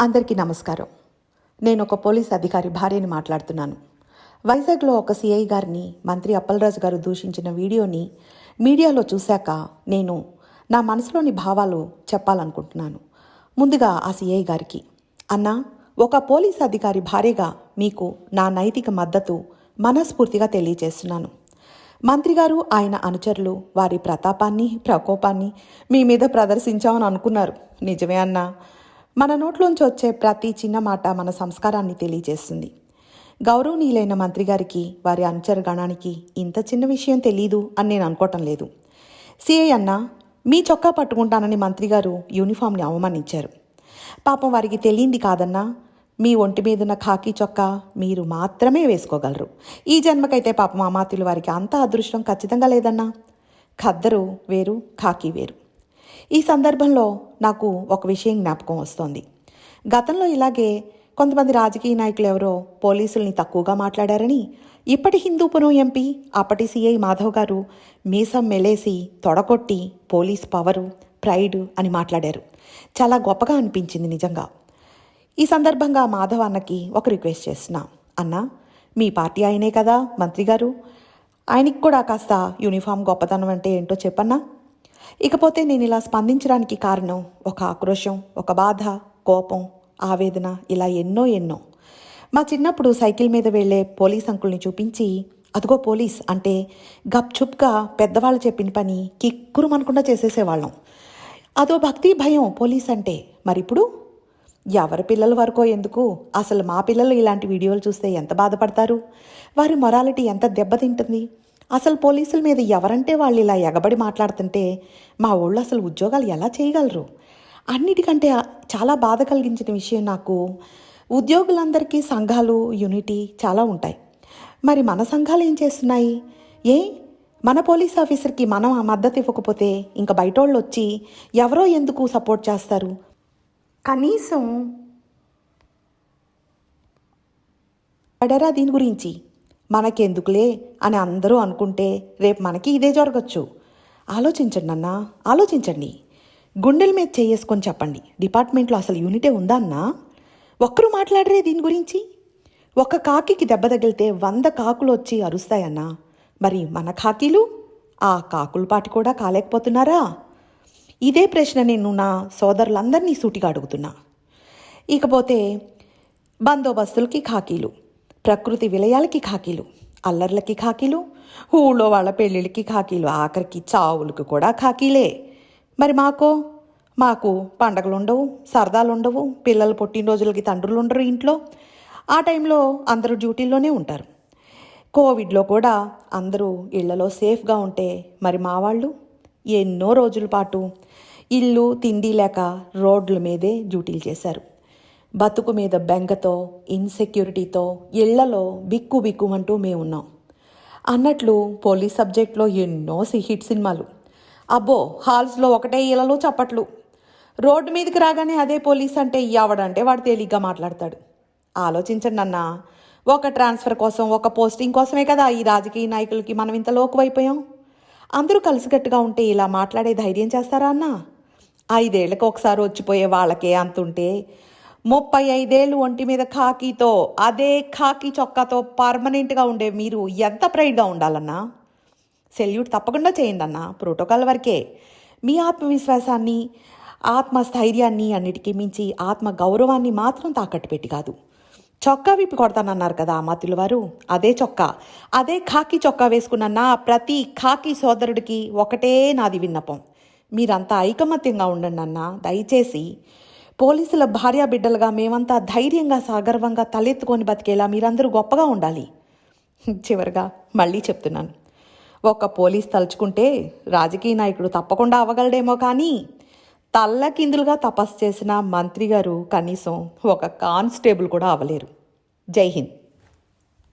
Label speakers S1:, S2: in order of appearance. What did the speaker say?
S1: అందరికీ నమస్కారం. నేను ఒక పోలీస్ అధికారి భార్యని మాట్లాడుతున్నాను. వైజాగ్లో ఒక సిఐ గారిని మంత్రి అప్పలరాజు గారు దూషించిన వీడియోని మీడియాలో చూశాక నేను నా మనసులోని భావాలు చెప్పాలనుకుంటున్నాను. ముందుగా ఆ సిఐ గారికి అన్నా ఒక పోలీస్ అధికారి భార్యగా మీకు నా నైతిక మద్దతు మనస్ఫూర్తిగా తెలియజేస్తున్నాను. మంత్రి గారు ఆయన అనుచరులు వారి ప్రతాపాన్ని ప్రకోపాన్ని మీ మీద ప్రదర్శించామని అనుకున్నారు. నిజమే అన్నా మన నోట్లోంచి వచ్చే ప్రతి చిన్న మాట మన సంస్కారాన్ని తెలియజేస్తుంది. గౌరవనీయులైన మంత్రి గారికి వారి అనుచరగణానికి ఇంత చిన్న విషయం తెలీదు అని నేను అనుకోవటం లేదు. సిఐ అన్న మీ చొక్కా పట్టుకుంటానని మంత్రి గారు యూనిఫామ్ని అవమానించారు. పాపం వారికి తెలియంది కాదన్నా మీ ఒంటి మీదున్న ఖాకీ చొక్కా మీరు మాత్రమే వేసుకోగలరు. ఈ జన్మకైతే పాపం అమాత్యులు వారికి అంత అదృష్టం ఖచ్చితంగా లేదన్నా. ఖద్దరు వేరు ఖాకీ వేరు. ఈ సందర్భంలో నాకు ఒక విషయం జ్ఞాపకం వస్తోంది. గతంలో ఇలాగే కొంతమంది రాజకీయ నాయకులు ఎవరో పోలీసుల్ని తక్కువగా మాట్లాడారని ఇప్పటి హిందూపురం ఎంపీ అప్పటి సీఐ మాధవ్ గారు మీసం మెలేసి తొడగొట్టి పోలీస్ పవరు ప్రైడ్ అని మాట్లాడారు. చాలా గొప్పగా అనిపించింది నిజంగా. ఈ సందర్భంగా మాధవ్ అన్నకి ఒక రిక్వెస్ట్ చేస్తున్నా. అన్న మీ పార్టీ ఆయనే కదా మంత్రి గారు. ఆయనకి కూడా కాస్త యూనిఫామ్ గొప్పతనం అంటే ఏంటో చెప్పన్నా. ఇకపోతే నేను ఇలా స్పందించడానికి కారణం ఒక ఆక్రోశం ఒక బాధ కోపం ఆవేదన ఇలా ఎన్నో ఎన్నో. మా చిన్నప్పుడు సైకిల్ మీద వెళ్ళే పోలీస్ అంకుల్ని చూపించి అదిగో పోలీస్ అంటే గప్చుప్గా పెద్దవాళ్ళు చెప్పిన పని కిక్కురు అనకుండా చేసేసేవాళ్ళం. అదో భక్తి భయం పోలీస్ అంటే మరిప్పుడు? ఎవరి పిల్లల వరకో ఎందుకు? అసలు మా పిల్లలు ఇలాంటి వీడియోలు చూస్తే ఎంత బాధపడతారు? వారి మొరాలిటీ ఎంత దెబ్బతింటుంది? అసలు పోలీసుల మీద ఎవరంటే వాళ్ళు ఇలా ఎగబడి మాట్లాడుతుంటే మా ఊళ్ళో అసలు ఉద్యోగాలు ఎలా చేయగలరు? అన్నిటికంటే చాలా బాధ కలిగించిన విషయం నాకు ఉద్యోగులందరికీ సంఘాలు యూనిటీ చాలా ఉంటాయి. మరి మన సంఘాలు ఏం చేస్తున్నాయి? ఏ? మన పోలీస్ ఆఫీసర్కి మనం ఆ మద్దతు ఇవ్వకపోతే ఇంకా బయట వాళ్ళు వచ్చి ఎవరో ఎందుకు సపోర్ట్ చేస్తారు? కనీసం పడరా దీని గురించి? మనకెందుకులే అని అందరూ అనుకుంటే రేపు మనకి ఇదే జరగచ్చు. ఆలోచించండి అన్నా ఆలోచించండి. గుండెల మీద చేసుకొని చెప్పండి. డిపార్ట్మెంట్లో అసలు యూనిటే ఉందా అన్నా? ఒక్కరు మాట్లాడరే దీని గురించి? ఒక కాకికి దెబ్బ తగిలితే వంద కాకులు వచ్చి అరుస్తాయన్నా మరి మన కాకీలు? ఆ కాకుల పాటి కూడా కాలేకపోతున్నారా? ఇదే ప్రశ్న నేను నా సోదరులందరినీ సూటిగా అడుగుతున్నా. ఇకపోతే బందోబస్తులకి ఖాకీలు ప్రకృతి విలయాలకి ఖాకీలు అల్లర్లకి ఖాకీలు ఊళ్ళో వాళ్ళ పెళ్ళిళ్ళకి ఖాకీలు ఆఖరికి చావులకు కూడా ఖాకీలే. మరి మాకో? మాకు పండగలు ఉండవు సరదాలు ఉండవు పిల్లలు పుట్టినరోజులకి తండ్రులు ఉండరు ఇంట్లో. ఆ టైంలో అందరూ డ్యూటీల్లోనే ఉంటారు. కోవిడ్లో కూడా అందరూ ఇళ్ళలో సేఫ్గా ఉంటే మరి మా వాళ్ళు? ఎన్నో రోజుల పాటు ఇల్లు తిండి లేక రోడ్ల మీదే డ్యూటీలు చేశారు. బతుకు మీద బెంగతో ఇన్సెక్యూరిటీతో ఇళ్ళలో బిక్కు బిక్కుమంటూ మేము ఉన్నాం. అన్నట్లు పోలీస్ సబ్జెక్ట్లో ఎన్నో సి- హిట్ సినిమాలు. అబ్బో హాల్స్లో ఒకటే ఇళ్ళలో చప్పట్లు. రోడ్డు మీదకి రాగానే అదే పోలీస్ అంటే ఎవడంటే వాడు తేలిగ్గా మాట్లాడతాడు. ఆలోచించండి అన్న ఒక ట్రాన్స్ఫర్ కోసం ఒక పోస్టింగ్ కోసమే కదా ఈ రాజకీయ నాయకులకి మనం ఇంత లోకువైపోయాం? అందరూ కలిసికట్టుగా ఉంటే ఇలా మాట్లాడే ధైర్యం చేస్తారా అన్న? ఐదేళ్ళకు ఒకసారి వచ్చిపోయే వాళ్ళకే అంతుంటే ముప్పై ఐదేళ్ళు ఒంటి మీద ఖాకీతో అదే ఖాకీ చొక్కాతో పర్మనెంట్గా ఉండే మీరు ఎంత ప్రైడ్గా ఉండాలన్నా? సెల్యూట్ తప్పకుండా చేయండి అన్న. ప్రోటోకాల్ వరకే. మీ ఆత్మవిశ్వాసాన్ని ఆత్మస్థైర్యాన్ని అన్నిటికీ మించి ఆత్మ గౌరవాన్ని మాత్రం తాకట్టు పెట్టి కాదు. చొక్కా విప్పి కొడతానన్నారు కదా అమాత్యుల వారు. అదే చొక్కా. అదే ఖాకీ చొక్కా వేసుకున్న నా ప్రతి ఖాకీ సోదరుడికి ఒకటే నాది విన్నపం. మీరంతా ఐకమత్యంగా ఉండండి అన్న. దయచేసి పోలీసుల భార్యా బిడ్డలుగా మేమంతా ధైర్యంగా సాగర్వంగా తలెత్తుకొని బతికేలా మీరందరూ గొప్పగా ఉండాలి. చివరిగా మళ్ళీ చెప్తున్నాను. ఒక పోలీస్ తలుచుకుంటే రాజకీయ నాయకుడు తప్పకుండా అవ్వగలడేమో కానీ తల్లకిందులుగా తపస్సు చేసిన మంత్రి గారు కనీసం ఒక కానిస్టేబుల్ కూడా అవ్వలేరు. జై హింద్.